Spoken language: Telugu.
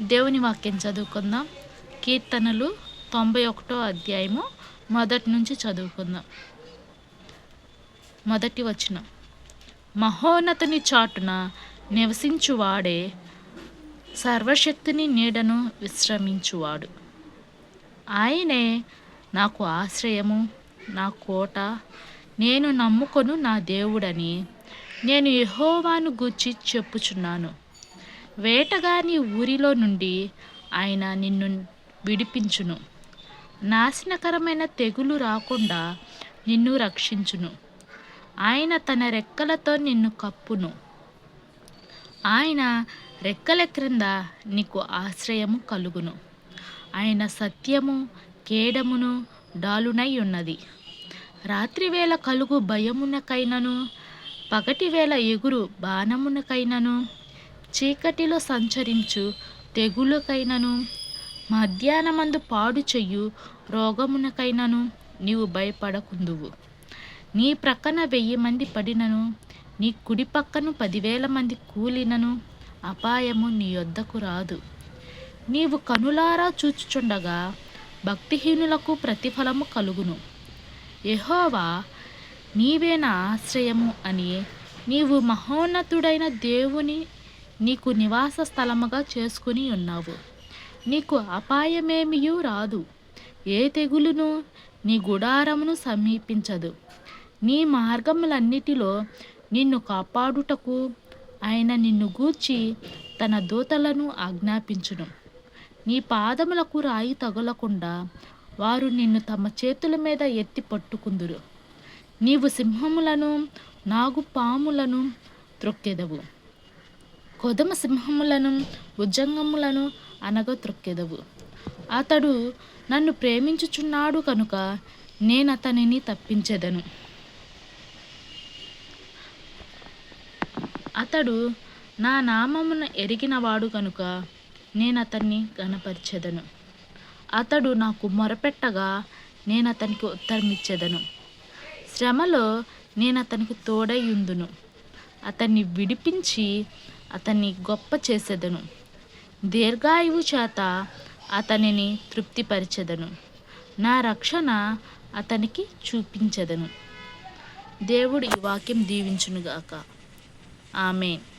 దేవుని వాక్యం చదువుకుందాం. కీర్తనలు తొంభై ఒకటో అధ్యాయము మొదటి నుంచి చదువుకుందాం. మొదటి వచ్చిన మహోన్నతని చాటున నివసించువాడే సర్వశక్తిని నీడను విశ్రమించువాడు. ఆయనే నాకు ఆశ్రయము నా కోట. నేను నమ్ముకొను నా దేవుడని నేను యహోవాను గూర్చి చెప్పుచున్నాను. వేటగాని ఊరిలో నుండి ఆయన నిన్ను విడిపించును. నాశనకరమైన తెగులు రాకుండా నిన్ను రక్షించును. ఆయన తన రెక్కలతో నిన్ను కప్పును. ఆయన రెక్కల క్రింద నీకు ఆశ్రయము కలుగును. ఆయన సత్యము కేడమును డాలునై ఉన్నది. రాత్రివేళ కలుగు భయమునకైనను పగటివేళ ఎగురు బాణమునకైనను చీకటిలో సంచరించు తెగులకైనను మధ్యాహ్నమందు పాడు చెయ్యు రోగమునకైనను నీవు భయపడకుందువు. నీ ప్రక్కన వెయ్యి మంది పడినను నీ కుడి పక్కను పదివేల మంది కూలినను అపాయము నీ యొద్దకు రాదు. నీవు కనులారా చూచుచుండగా భక్తిహీనులకు ప్రతిఫలము కలుగును. యహోవా నీవే నా ఆశ్రయము అని నీవు మహోన్నతుడైన దేవుని నీకు నివాస స్థలముగా చేసుకుని ఉన్నావు. నీకు అపాయమేమియూ రాదు. ఏ తెగులును నీ గుడారమును సమీపించదు. నీ మార్గములన్నిటిలో నిన్ను కాపాడుటకు ఆయన నిన్ను గూర్చి తన దూతలను ఆజ్ఞాపించును. నీ పాదములకు రాయి తగలకుండా వారు నిన్ను తమ చేతుల మీద ఎత్తి పట్టుకుందురు. నీవు సింహములను నాగుపాములను త్రొక్కెదవు. కొదమ సింహములను భుజంగములను అనగ త్రొక్కెదవు అతడు నన్ను ప్రేమించుచున్నాడు కనుక నేను అతనిని తప్పించెదను. అతడు నా నామమును ఎరిగినవాడు కనుక నేను అతన్ని గణపరిచెదను అతడు నాకు మొరపెట్టగా నేను అతనికి ఉత్తరమిచ్చేదను. శ్రమలో నేను అతనికి తోడై ఉందును అతన్ని విడిపించి అతన్ని గొప్ప చేసేదను. దీర్ఘాయువు చేత అతనిని తృప్తిపరిచెదను. నా రక్షణ అతనికి చూపించెదను. దేవుడు ఈ వాక్యం దీవించునుగాక. ఆమెన్.